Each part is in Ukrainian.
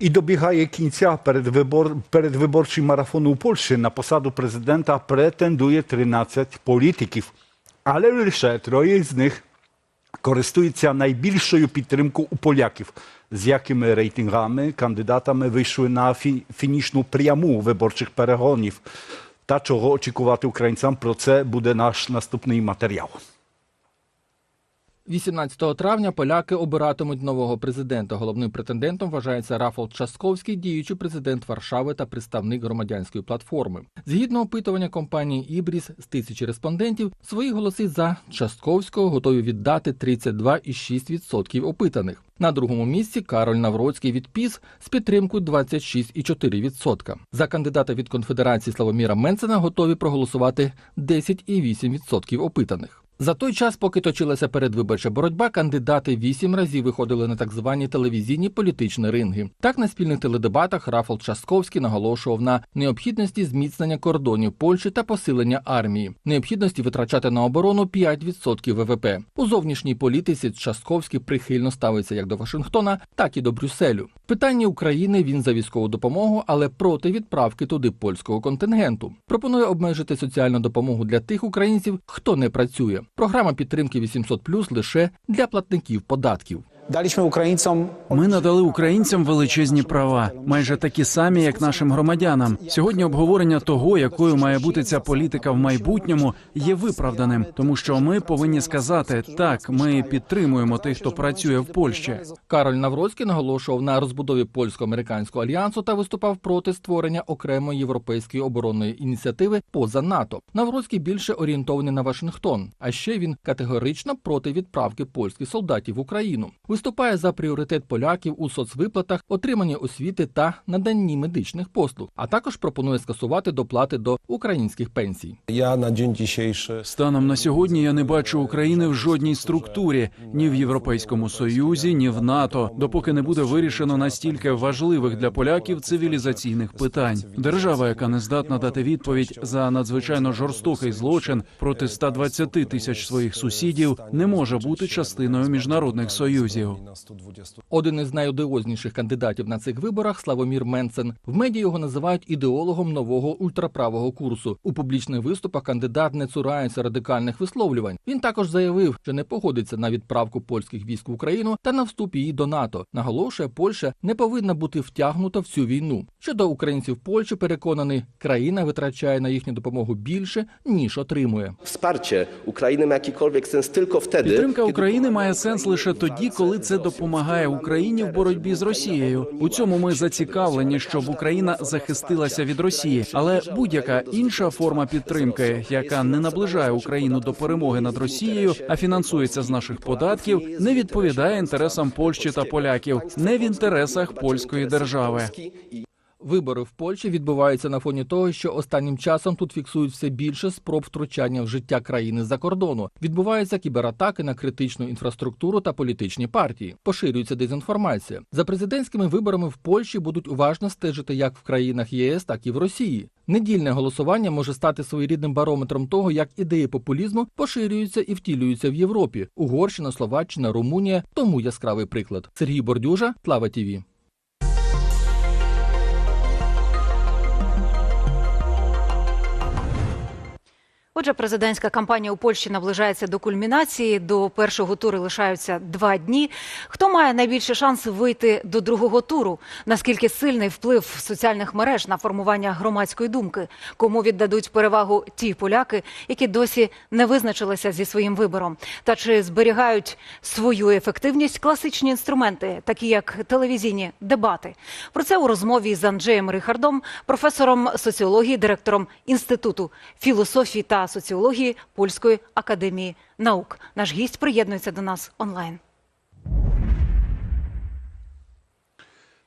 I dobiegає кінця передвибор, передвиборчий марафон у Польщі. На посаду президента претендує 13 політиків. Але лише троє з них користуються найбільшою підтримкою у поляків, з якими рейтингами кандидатами вийшли на фі- фінішну пряму виборчих перегонів. Та чого очікувати українцям, про це буде наш наступний матеріал. 18 травня поляки обиратимуть нового президента. Головним претендентом вважається Рафал Часковський, діючий президент Варшави та представник громадянської платформи. Згідно опитування компанії Ібріс з тисячі респондентів, свої голоси за Часковського готові віддати 32,6% опитаних. На другому місці Кароль Навроцький від ПІС з підтримкою 26,4%. За кандидата від конфедерації Славоміра Менцена готові проголосувати 10,8% опитаних. За той час, поки точилася передвиборча боротьба, кандидати вісім разів виходили на так звані телевізійні політичні ринги. Так на спільних теледебатах Рафал Часковський наголошував на необхідності зміцнення кордонів Польщі та посилення армії, необхідності витрачати на оборону 5% ВВП. У зовнішній політиці Часковський прихильно ставиться як до Вашингтона, так і до Брюсселю. В питанні України він за військову допомогу, але проти відправки туди польського контингенту. Пропонує обмежити соціальну допомогу для тих українців, хто не працює. Програма підтримки 800+, лише для платників податків. Daliśmy Ukraińcom Ми надали українцям величезні права, майже такі самі, як нашим громадянам. Сьогодні обговорення того, якою має бути ця політика в майбутньому, є виправданим, тому що ми повинні сказати так, ми підтримуємо тих, хто працює в Польщі. Кароль Навроцький наголошував на розбудові польсько-американського альянсу та виступав проти створення окремої європейської оборонної ініціативи поза НАТО. Навроцький більше орієнтований на Вашингтон. А ще він категорично проти відправки польських солдатів в Україну. Виступає за пріоритет поляків у соцвиплатах, отриманні освіти та наданні медичних послуг. А також пропонує скасувати доплати до українських пенсій. Ja na dzień dzisiejszy Станом на сьогодні я не бачу України в жодній структурі ні в Європейському Союзі, ні в НАТО, допоки не буде вирішено настільки важливих для поляків цивілізаційних питань. Держава, яка не здатна дати відповідь за надзвичайно жорстокий злочин проти 120 тисяч своїх сусідів, не може бути частиною міжнародних союзів. 120 Один із найодіозніших кандидатів на цих виборах Славомір Менцен. В медіа його називають ідеологом нового ультраправого курсу. У публічних виступах кандидат не цурається радикальних висловлювань. Він також заявив, що не погодиться на відправку польських військ в Україну та на вступ її до НАТО. Наголошує, Польща не повинна бути втягнута в цю війну. Щодо українців Польщі, переконаний, країна витрачає на їхню допомогу більше ніж отримує. Ukrainy ma jakikolwiek sens tylko wtedy, Підтримка України має сенс лише тоді, коли це допомагає Україні в боротьбі з Росією. У цьому ми зацікавлені, щоб Україна захистилася від Росії. Але будь-яка інша форма підтримки, яка не наближає Україну до перемоги над Росією, а фінансується з наших податків, не відповідає інтересам Польщі та поляків, не в інтересах польської держави. Вибори в Польщі відбуваються на фоні того, що останнім часом тут фіксують все більше спроб втручання в життя країни за кордону. Відбуваються кібератаки на критичну інфраструктуру та політичні партії. Поширюється дезінформація. За президентськими виборами в Польщі будуть уважно стежити як в країнах ЄС, так і в Росії. Недільне голосування може стати своєрідним барометром того, як ідеї популізму поширюються і втілюються в Європі. Угорщина, Словаччина, Румунія тому яскравий приклад. Сергій Бордюжа, Тлава ТІВІ. Отже, президентська кампанія у Польщі наближається до кульмінації. До першого туру лишаються два дні. Хто має найбільше шанси вийти до другого туру? Наскільки сильний вплив соціальних мереж на формування громадської думки? Кому віддадуть перевагу ті поляки, які досі не визначилися зі своїм вибором? Та чи зберігають свою ефективність класичні інструменти, такі як телевізійні дебати? Про це у розмові з Анджеєм Рихардом, професором соціології, директором інституту філософії та соціології Польської академії наук. Наш гість приєднується до нас онлайн.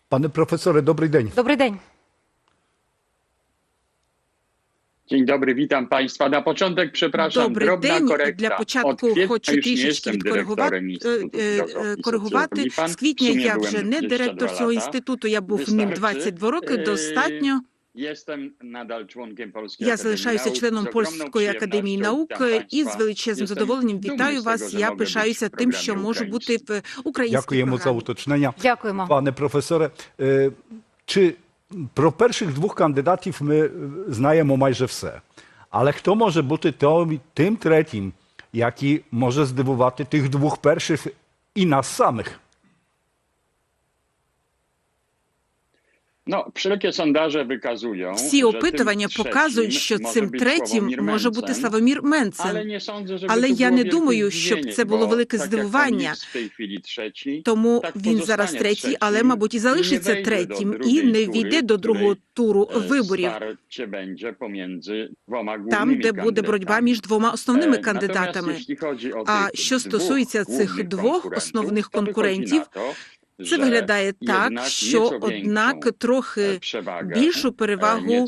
Panie profesorze, dobry dzień. Добрий день. Dzień dobry, witam Państwa. Na początek przepraszam, Добрий drobna день. korekta. Для початку kwietnia хочу już nie трішечки jestem відкоригувати dyrektorem е, Instytutu е, коригувати. Pan З квітня я byłem вже не 22 директор цього lata. інституту. Я був ним Wystarczy. 22 роки. Е, Достатньо. Я залишаюся членом Польської академії наук і з величезним задоволенням вітаю вас. Я пишаюся тим, що можу бути в українській Дякуємо за уточнення. Дякуємо. Пане професоре, чи про перших двох кандидатів ми знаємо майже все. Але хто може бути тим третім, який може здивувати тих двох перших і нас самих? Всі опитування показують, що цим третім може бути Славомір Менцен. nie sądzę, żeby Але я не думаю, щоб це було велике здивування. Тому він зараз третій, але, мабуть, і залишиться третім і не війде до другого туру виборів, там, де буде боротьба між двома основними кандидатами. А що стосується цих двох основних конкурентів, to, це виглядає так, що однак трохи e, більшу перевагу,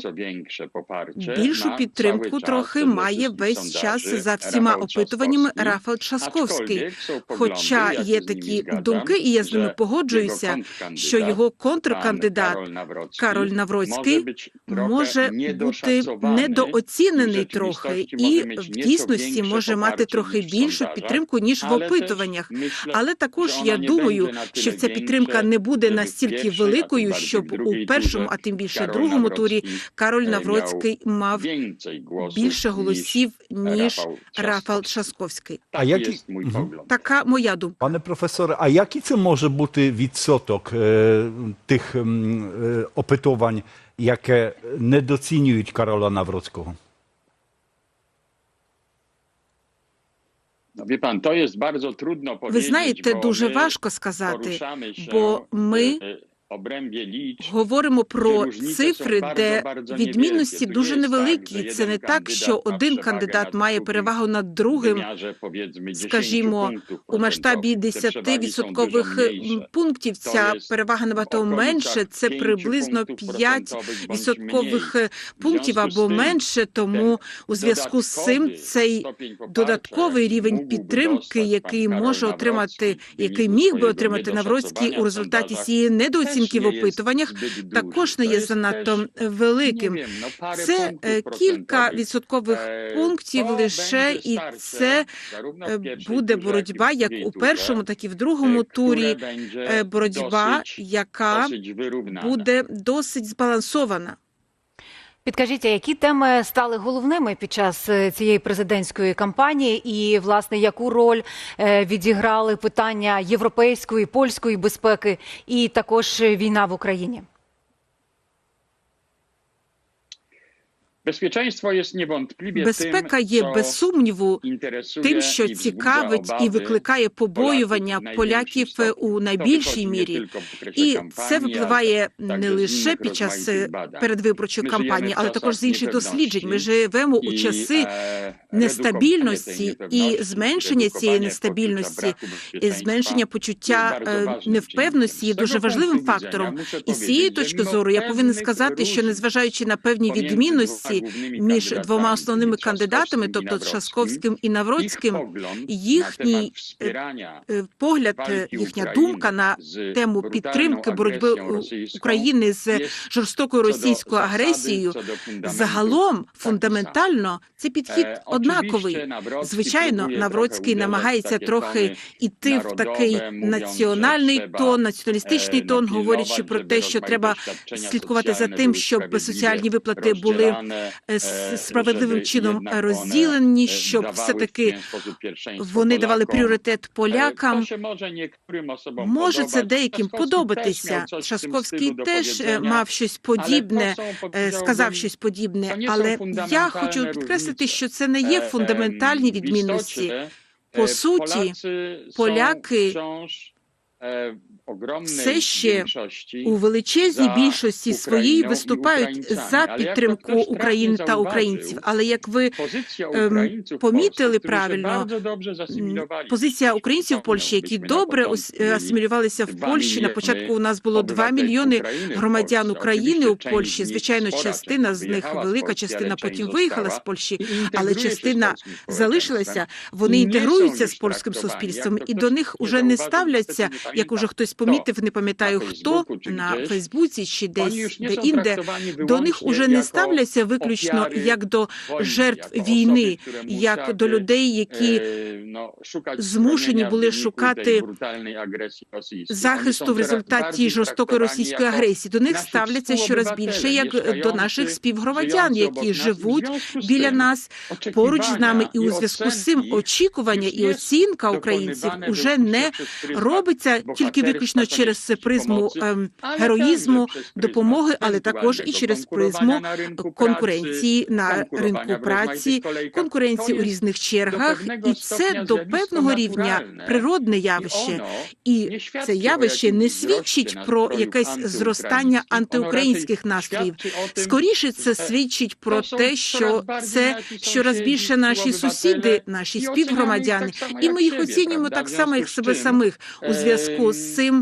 більшу підтримку трохи має весь час за всіма опитуваннями Рафал Часковський. Хоча є такі думки, і я з ними погоджуюся, що його контркандидат Кароль Навроцький може бути недооцінений трохи, і в дійсності може мати трохи більшу підтримку ніж в опитуваннях. Але також я думаю, що ця підтримка більше, не буде настільки великою, щоб у першому, а тим більше другому турі Кароль е, Навроцький мав більше голосів ніж Рафал Часковський. А які-. Така моя думка. Пане професоре, а який це може бути відсоток е, тих е, опитувань, яке недоцінюють Карола Навроцького? No wie pan, to jest bardzo trudno Ви знаєте, дуже важко сказати, бо ми говоримо про цифри, де відмінності дуже невеликі. Це не так, що один кандидат має перевагу над другим, wymiarze powiedzmy 10 скажімо, у масштабі procentowych. Te 10% dużo mniejsze. пунктів. Ця перевага набагато менше. Це приблизно punktów 5 відсоткових пунктів або менше. Тому у зв'язку з цим цей додатковий рівень підтримки, який може отримати, який міг би отримати Навроцький у результаті цієї też недооцінки в опитуваннях, також не є занадто великим. Це е, кілька відсоткових Е, пунктів лише, і це е, буде боротьба як у першому, так і в другому турі. Боротьба, яка буде досить збалансована. Підкажіть, які теми стали головними під час е, цієї президентської кампанії, і власне яку роль е, відіграли питання європейської польської безпеки і також війна в Україні? Bezpieczeństwo jest niewątpliwie Безпека є без сумніву тим, що цікавить і викликає побоювання поляків у найбільшій мірі. І це випливає не лише під час передвиборчої кампанії, але також з інших досліджень. Ми живемо у часи е, нестабільності і зменшення цієї нестабільності, і зменшення почуття є е, невпевності є дуже важливим фактором. І з цієї точки зору я повинен сказати, що незважаючи на певні відмінності głównymi між двома основними кандидатами, тобто Nawrockim, Часковським і Навроцьким, їхній, wspierania е, погляд, е, їхня думка на тему підтримки боротьби України з жорстокою російською агресією. Загалом, фундаментально, це підхід Е, однаковий. Звичайно, Навроцький намагається трохи іти в такий національний тон, націоналістичний е, тон, говорячи про те, що треба слідкувати за тим, щоб соціальні виплати були е, е, справедливим чином розділені, е, щоб sposób pierwszeństwo вони давали пріоритет Е, полякам. Може це деяким подобатися. do теж е, мав щось подібне, е, сказав щось подібне. Але я хочу підкреслити, що це не є E, фундаментальні відмінності. По e, суті, поляки все ще у величезній більшості своїй виступають за підтримку України та українців. Але як ви Ем, помітили правильно, позиція українців в Польщі, які добре асимілювалися в Польщі. На початку у нас було 2 мільйони громадян України у Польщі. Звичайно, частина з них, велика частина потім виїхала з Польщі, але частина залишилася. Вони інтегруються з польським суспільством, і до них уже не ставляться як уже хтось помітив, не пам'ятаю хто на Фейсбуці чи десь де інде. До них уже не ставляться виключно як до жертв війни, як до людей, які змушені були шукати захисту в результаті жорстокої російської агресії. До них ставляться щораз більше як до наших співгромадян, які живуть біля нас поруч з нами, і у зв'язку з цим очікування і оцінка українців уже не робиться тільки виключно через призму ем, героїзму, допомоги, але також і через призму конкуренції на ринку праці, конкуренції у різних чергах, і це до певного рівня природне явище. І це явище не свідчить про якесь зростання антиукраїнських настроїв. Скоріше це свідчить про те, що це щораз більше наші сусіди, наші співгромадяни, і ми їх оцінюємо так само, як себе самих у зв'язку з цим.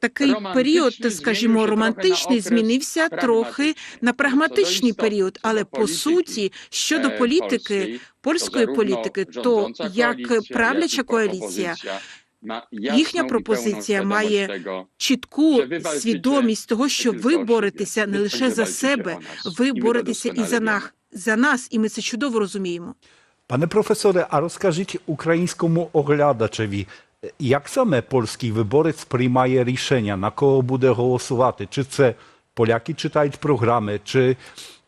Такий період, скажімо, романтичний, змінився трохи на прагматичний період, але по суті щодо політики, польської політики, то як правляча коаліція. Їхня пропозиція має чітку свідомість того, що ви боретеся не лише за себе, ви боретеся і за нас, за нас, і ми це чудово розуміємо. Panie profesorze, a rozkażіть українському оглядачеві, як саме польський виборець приймає рішення, на кого буде голосувати? Чи це поляки читають програми, чи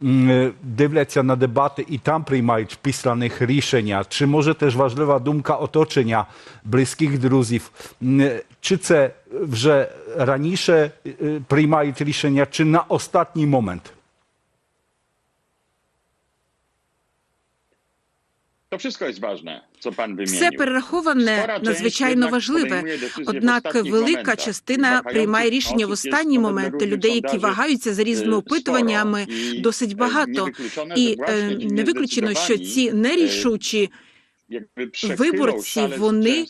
м, дивляться на дебати і там приймають писаних рішення? Чи може теж важлива думка оточення близьких друзів? М, Чи це вже раніше е, приймають рішення, чи на ostatni moment? To wszystko jest ważne, co pan wymienił. Все перераховане надзвичайно важливе. Однак велика частина приймає рішення в osób jest останні wedle моменти. różnych Людей, які вагаються за різними e, опитуваннями, досить e, багато. І е, не виключено, що ці e, нерішучі виборці, вони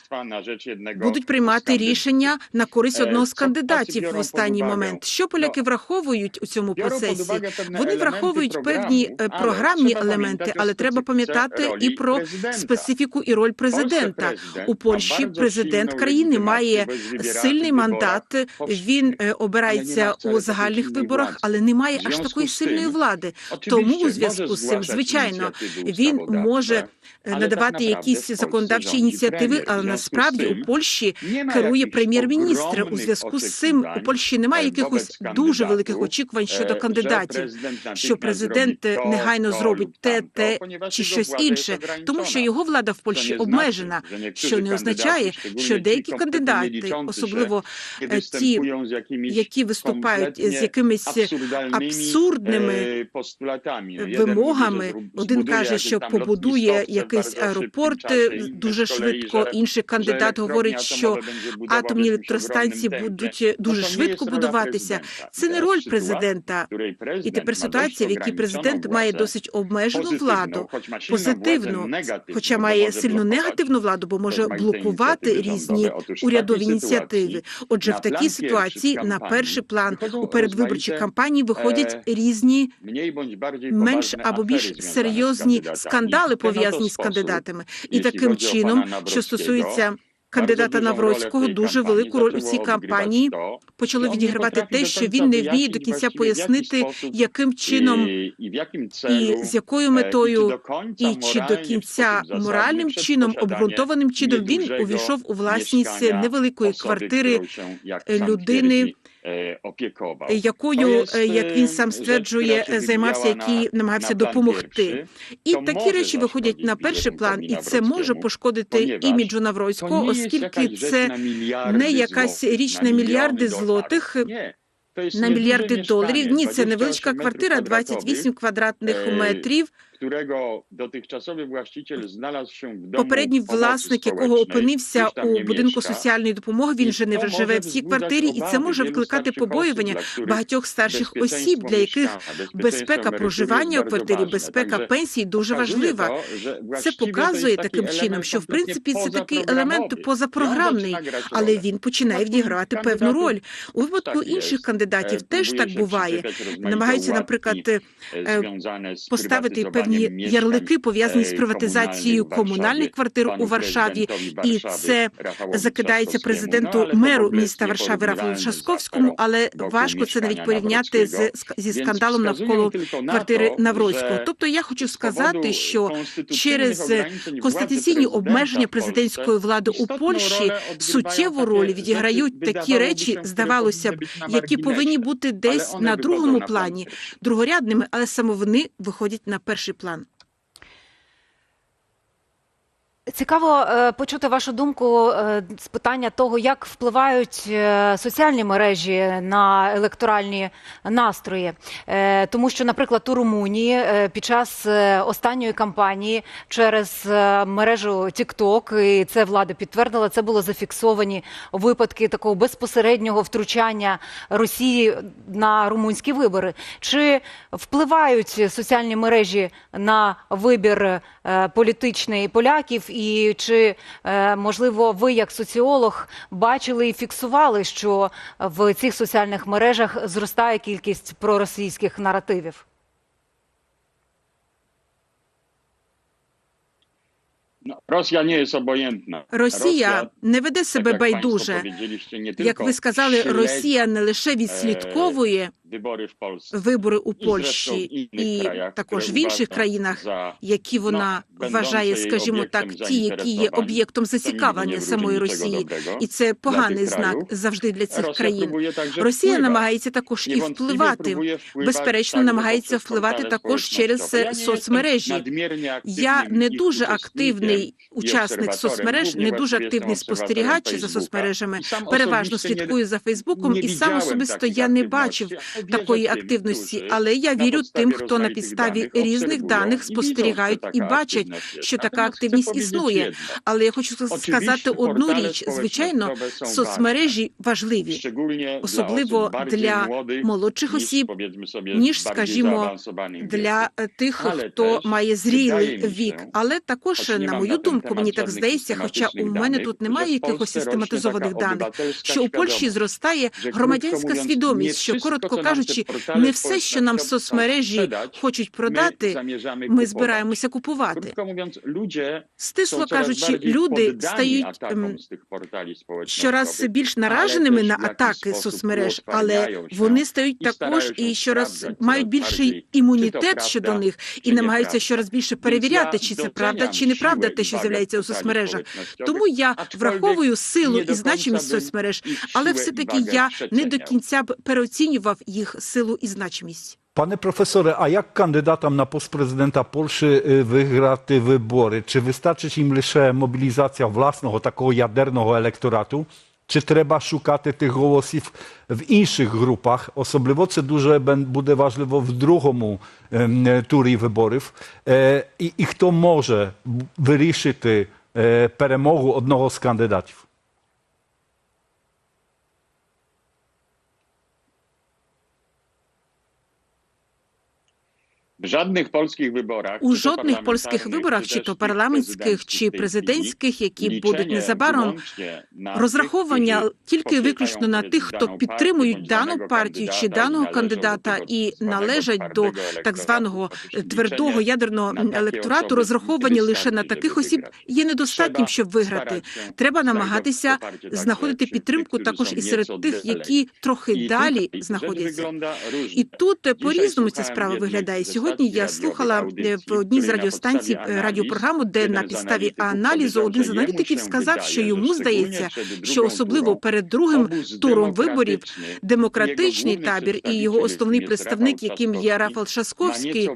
будуть приймати рішення на користь Е, одного з кандидатів в останній момент. Що поляки Ну, враховують у цьому процесі? Вони враховують певні е, програмні елементи, але треба пам'ятати і про специфіку і роль президента. У Польщі президент країни має сильний мандат. Він е, обирається у загальних виборах, але не має аж такої сильної влади. Тому у зв'язку з цим, звичайно, він може надавати якісь законодавчі ініціативи, але насправді у Польщі керує прем'єр-міністр. У зв'язку з цим у Польщі немає якихось дуже великих очікувань щодо кандидатів. що президент негайно зробить те, те чи щось інше, тому що його влада в Польщі обмежена, що не означає, що деякі кандидати, особливо е, ті, які виступають з якимись абсурдними вимогами. Один каже, що побудує якийсь аеропорт е, дуже швидко. Інший кандидат говорить, що атомні електростанції будуть дуже швидко будуватися. Це не роль президента. І тепер ситуація, в якій президент має досить обмежену владу, позитивну, хоча має сильну негативну владу, бо може блокувати різні урядові ініціативи. Отже, в такій ситуації на перший план у передвиборчій кампанії виходять різні менш або більш серйозні скандали пов'язані з кандидатами, і таким чином, що стосується кандидата Навроцького, дуже велику роль у цій кампанії почало відігравати те, що він не вміє до кінця пояснити, яким чином і з якою метою, і чи до кінця моральним чином, обґрунтованим чином він увійшов у власність невеликої квартири людини, якою, е, як він сам стверджує, займався, який намагався допомогти. І такі речі виходять на перший план, і це може пошкодити іміджу Навроцького, оскільки це не якась річ на мільярди злотих. На мільярди доларів. Ні, це невеличка квартира, 28 квадратних метрів. Którego dotychczasowy właściciel znalazł się w domu Попередній власник, якого опинився у будинку соціальної допомоги, він вже не то живе може в цій квартирі, і це може викликати побоювання багатьох старших осіб, для яких безпека проживання у квартирі, безпека пенсії дуже важлива. Це показує таким чином, що в принципі це такий елемент позапрограмний, але він починає відігравати певну роль. У випадку інших кандидатів Е, теж так буває. Намагаються, наприклад, e, е, поставити prywatyzowaniem певні ярлики пов'язані з приватизацією комунальних квартир у Варшаві, і це закидається президенту меру міста Варшави Рафалу Часковському, але важко це навіть порівняти з зі скандалом навколо квартири Навроцького. Тобто я хочу сказати, що через конституційні обмеження президентської влади у Польщі суттєву роль відіграють такі речі, здавалося б, які повинні бути десь на другому плані, другорядними, але саме вони виходять на перший план. Цікаво е, почути вашу думку е, з питання того, як впливають е, соціальні мережі на електоральні настрої. Тому що, наприклад, у Румунії під час останньої кампанії через мережу TikTok, і це влада підтвердила, це було зафіксовані випадки такого безпосереднього втручання Росії на румунські вибори. Чи впливають соціальні мережі на вибір політичний поляків? І чи е, можливо ви, як соціолог, бачили і фіксували, що в цих соціальних мережах зростає кількість проросійських наративів? Rosja nie jest obojętna. Rosja не веде себе байдуже. Як ви сказали, Росія не лише відслідковує вибори у Польщі і також в інших країнах, які вона вважає, скажімо так, ті, які є об'єктом зацікавлення самої Росії, і це поганий знак завжди для цих країн. Росія намагається також і впливати. Безперечно, намагається впливати також через соцмережі. Я не дуже uczestnikiem активний учасник соцмереж, не дуже активний спостерігач за соцмережами. Переважно слідкую за Фейсбуком, і сам особисто я не бачив такої активності, але я вірю тим, хто на підставі різних даних спостерігають і бачать, що така активність існує. Але я хочу сказати одну річ: звичайно, соцмережі важливі, особливо для молодших осіб, ніж, скажімо, для тих, хто має зрілий вік. Але також, на мою на думку, мені так здається, хоча у мене тут немає якихось систематизованих даних, що у Польщі зростає громадянська свідомість, що коротко кажучи, не все, що нам соцмережі хочуть продати, ми збираємося купувати. Стисло кажучи, люди стають ем, щораз більш нараженими на атаки соцмереж, але вони стають також і щораз мають більший імунітет щодо них і намагаються щораз більше перевіряти, чи це правда, чи неправда, siłę те, що з'являється у соцмережах. Тому я враховую силу і значимість соцмереж, але все-таки wagę я не до кінця б переоцінював їх силу і значимість. Panie profesorze, a jak kandydatom na post prezydenta Polski wygrati wybory? Czy wystarczy im лише mobilizacja własnego, takiego jadernego elektoratu? Чи треба шукати тих голосів в інших групах? Особливо це дуже буде важливо в другому турі виборів. І, хто може вирішити перемогу одного з кандидатів? W żadnych polskich wyborach, У жодних польських виборах, чи то парламентських, чи президентських, які будуть незабаром, розраховування тільки виключно на тих, хто підтримують дану партію чи даного i należą do кандидата і належать до так званого твердого ядерного електорату, розраховані лише на таких осіб, є недостатнім, щоб виграти. Треба намагатися знаходити підтримку також і серед тих, які трохи далі знаходяться. І тут е, по-різному ця справа виглядає. ze Сьогодні я слухала е, в одній з радіостанцій е, радіопрограму, де на підставі аналізу один з аналітиків сказав, що йому здається, що особливо перед другим туром виборів демократичний табір і його основний представник, яким є Рафал Шасковський,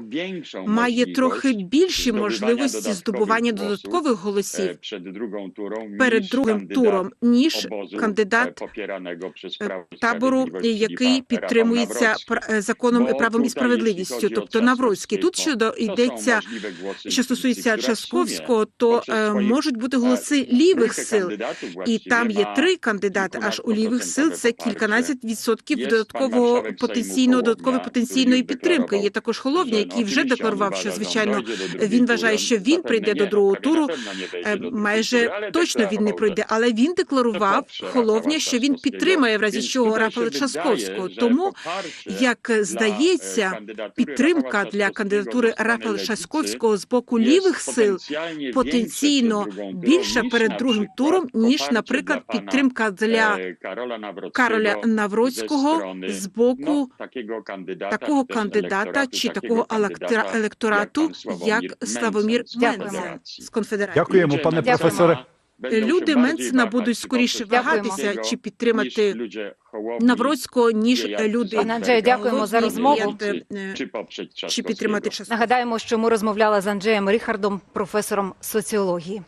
має трохи більші можливості здобування додаткових e, голосів перед другим туром, ніж кандидат е, табору, який підтримується е, законом, правом і справедливістю, тобто o Навроцький. Тут щодо йдеться, що стосується Часковського, то е, можуть бути e, голоси лівих сил. І там є три кандидати, аж у лівих сил це кільканадцять відсотків додаткового потенційного додаткової потенційної підтримки. Є також Холовня, який вже декларував, що звичайно він вважає, що він прийде до другого туру. Е, Майже точно він не пройде, але він декларував Холовня, що він підтримає в разі чого Рафала Часковського. Тому як e, здається, підтримка для кандидатури Рафаела Шасковського з боку лівих сил потенційно більша перед другим туром, ніж, наприклад, підтримка для Кароля Навроцького з боку такого кандидата чи такого електора- електорату, як Славомір Дякуємо. З конфедерації. Дякуємо, пане професоре. Люди Менцена будуть скоріше вагатися чи підтримати Навроцького, ніж люди Пане Анджею, дякуємо за розмову. Голодні, е, чи підтримати час? Нагадаємо, що ми розмовляли з Анджеєм Ріхардом, професором соціології.